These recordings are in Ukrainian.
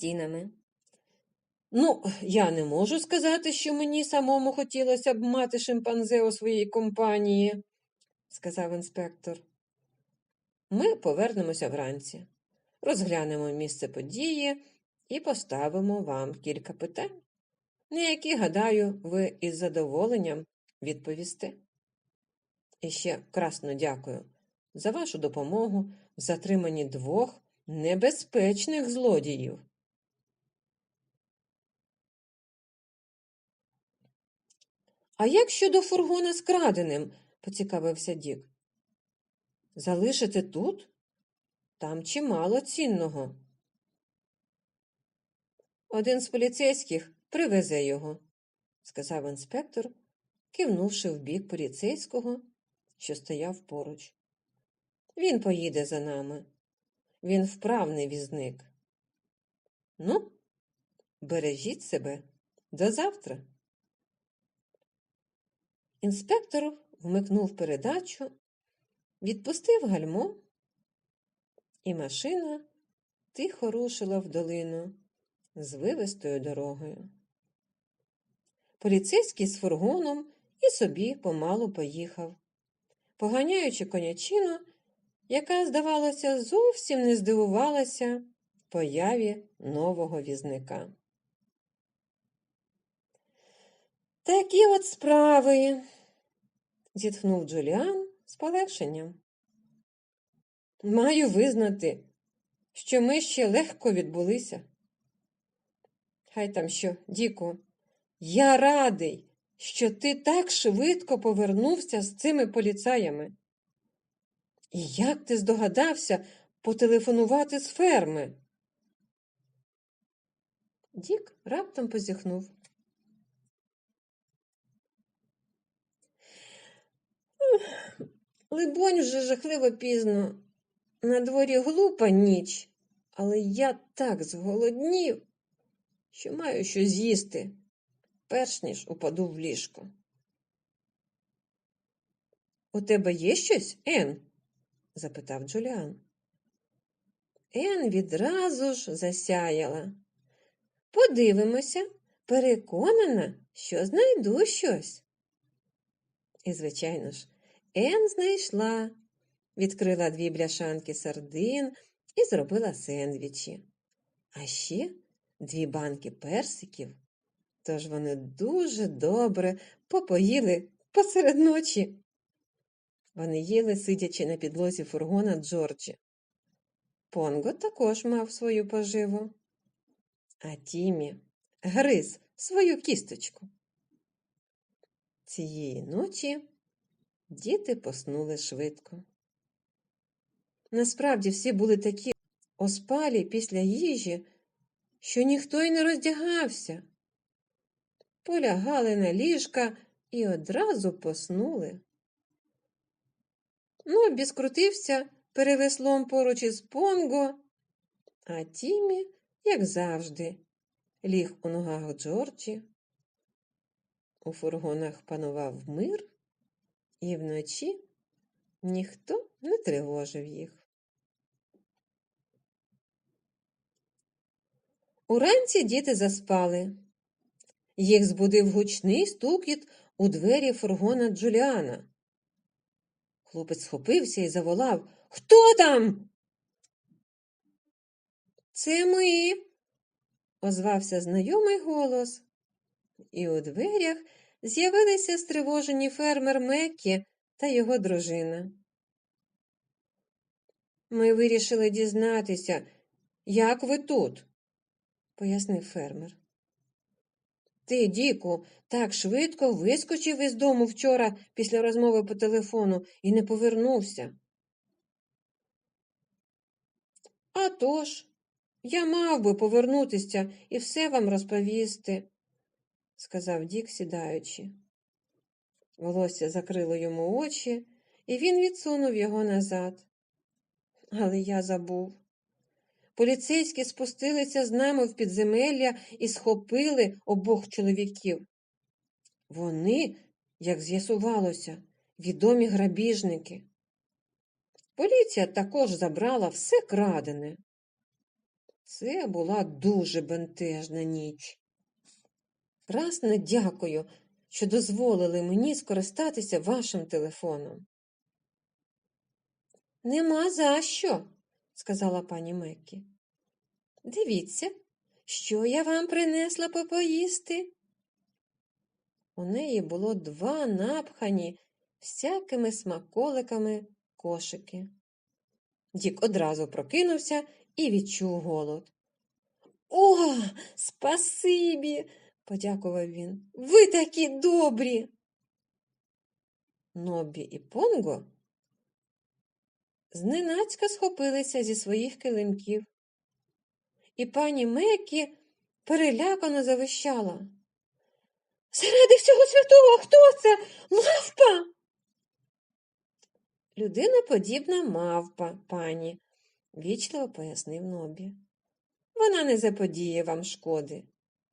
стінами. Ну, я не можу сказати, що мені самому хотілося б мати шимпанзе у своїй компанії, сказав інспектор. Ми повернемося вранці, розглянемо місце події і поставимо вам кілька питань, на які, гадаю, ви із задоволенням відповісте. І ще красно дякую за вашу допомогу в затриманні двох небезпечних злодіїв. А як щодо фургона з краденим? поцікавився Дік. Залишити тут? Там чимало цінного. Один з поліцейських привезе його, сказав інспектор, кивнувши в бік поліцейського, що стояв поруч. Він поїде за нами. Він вправний візник. Ну, бережіть себе до завтра. Інспектор вмикнув передачу, відпустив гальмо, і машина тихо рушила в долину з вивистою дорогою. Поліцейський з фургоном і собі помалу поїхав, поганяючи конячину, яка, здавалося, зовсім не здивувалася появі нового візника. Такі от справи, зітхнув Джуліан з полегшенням. Маю визнати, що ми ще легко відбулися. Хай там що, Діку, я радий, що ти так швидко повернувся з цими поліцаями. І як ти здогадався потелефонувати з ферми? Дік раптом позіхнув. Либонь, вже жахливо пізно. На дворі глупа ніч, але я так зголоднів, що маю щось з'їсти, перш ніж упаду в ліжко. У тебе є щось, Ен? запитав Джуліан. Ен відразу ж засяяла. Подивимося, переконана, що знайду щось. І, звичайно ж, Ен знайшла, відкрила дві бляшанки сардин і зробила сендвічі, а ще дві банки персиків. Тож вони дуже добре попоїли посеред ночі. Вони їли, сидячи на підлозі фургона Джорджі. Понго також мав свою поживу, а Тімі гриз свою кісточку. Цієї ночі Діти поснули швидко. Насправді всі були такі оспалі після їжі, що ніхто й не роздягався. Полягали на ліжка і одразу поснули. Нобі скрутився перевеслом поруч із Понго, а Тімі, як завжди, ліг у ногах Джорджі. У фургонах панував мир і вночі ніхто не тривожив їх. Уранці діти заспали. Їх збудив гучний стукіт у двері фургона Джуліана. Хлопець схопився і заволав Хто там? Це ми, озвався знайомий голос, і у дверях з'явилися стривожені фермер Меккі та його дружина. Ми вирішили дізнатися, як ви тут, пояснив фермер. Ти, Діку, так швидко вискочив із дому вчора після розмови по телефону і не повернувся. «А тож, я мав би повернутися і все вам розповісти, сказав Дік, сідаючи. Волосся закрило йому очі, і він відсунув його назад. Але я забув. Поліцейські спустилися з нами в підземелля і схопили обох чоловіків. Вони, як з'ясувалося, відомі грабіжники. Поліція також забрала все крадене. Це була дуже бентежна ніч. Красне дякую, що дозволили мені скористатися вашим телефоном. Нема за що, сказала пані Меккі. Дивіться, що я вам принесла попоїсти. У неї було два напхані всякими смаколиками кошики. Дік одразу прокинувся і відчув голод. О, спасибі, подякував він. Ви такі добрі. Нобі і Понго зненацька схопилися зі своїх килимків, і пані Меккі перелякано завищала. Заради всього святого хто це? Мавпа? Людиноподібна мавпа, пані, вічливо пояснив Нобі. Вона не заподіє вам шкоди.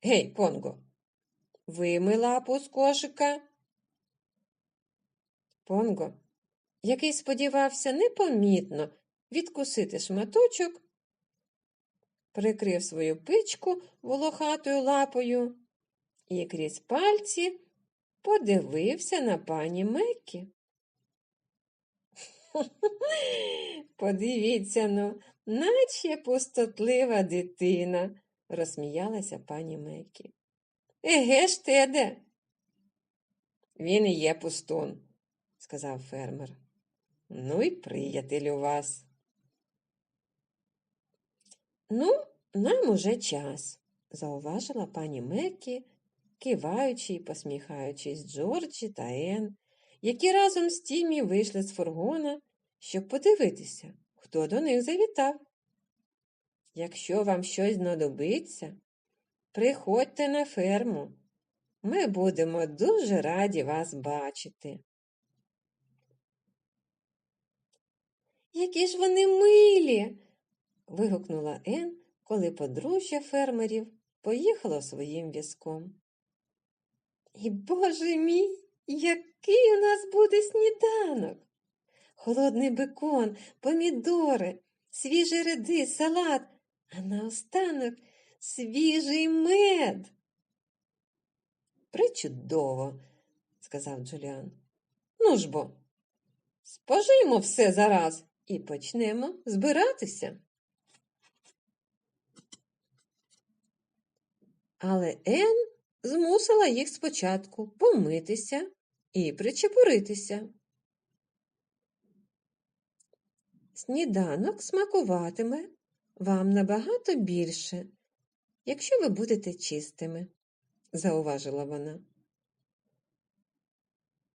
Гей, Понго, вийми лапу з кошика. Понго, який сподівався непомітно відкусити шматочок, прикрив свою пичку волохатою лапою і крізь пальці подивився на пані Меккі. Подивіться ну, наче пустотлива дитина, розсміялася пані Меккі. Еге ж теде. Він і є пустун, сказав фермер. Ну й приятель у вас. Ну, нам уже час, зауважила пані Меккі, киваючи й посміхаючись Джорджі та Ен, які разом з Тімі вийшли з фургона, щоб подивитися, хто до них завітав. Якщо вам щось знадобиться, приходьте на ферму. Ми будемо дуже раді вас бачити. Які ж вони милі. вигукнула Ен, коли подружжя фермерів поїхало своїм візком. І, боже мій, який у нас буде сніданок! Холодний бекон, помідори, свіжий редис, салат, а наостанок свіжий мед. Причудово, сказав Джуліан. Ну ж бо, спожимо все зараз і почнемо збиратися. Але Ен змусила їх спочатку помитися і причепуритися. Сніданок смакуватиме вам набагато більше, якщо ви будете чистими, зауважила вона.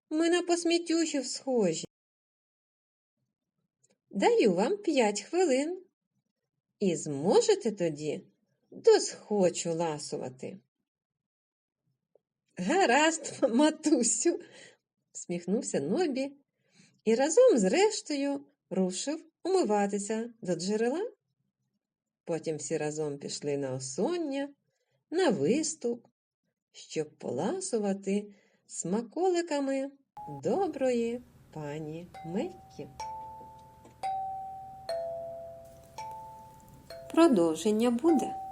Ми на посмітюхів схожі. Даю вам п'ять хвилин і зможете тоді досхочу ласувати. Гаразд, матусю, сміхнувся Нобі і разом з рештою рушив умиватися до джерела. Потім всі разом пішли на осоння, на виступ, щоб поласувати смаколиками доброї пані Меккі. Продовження буде.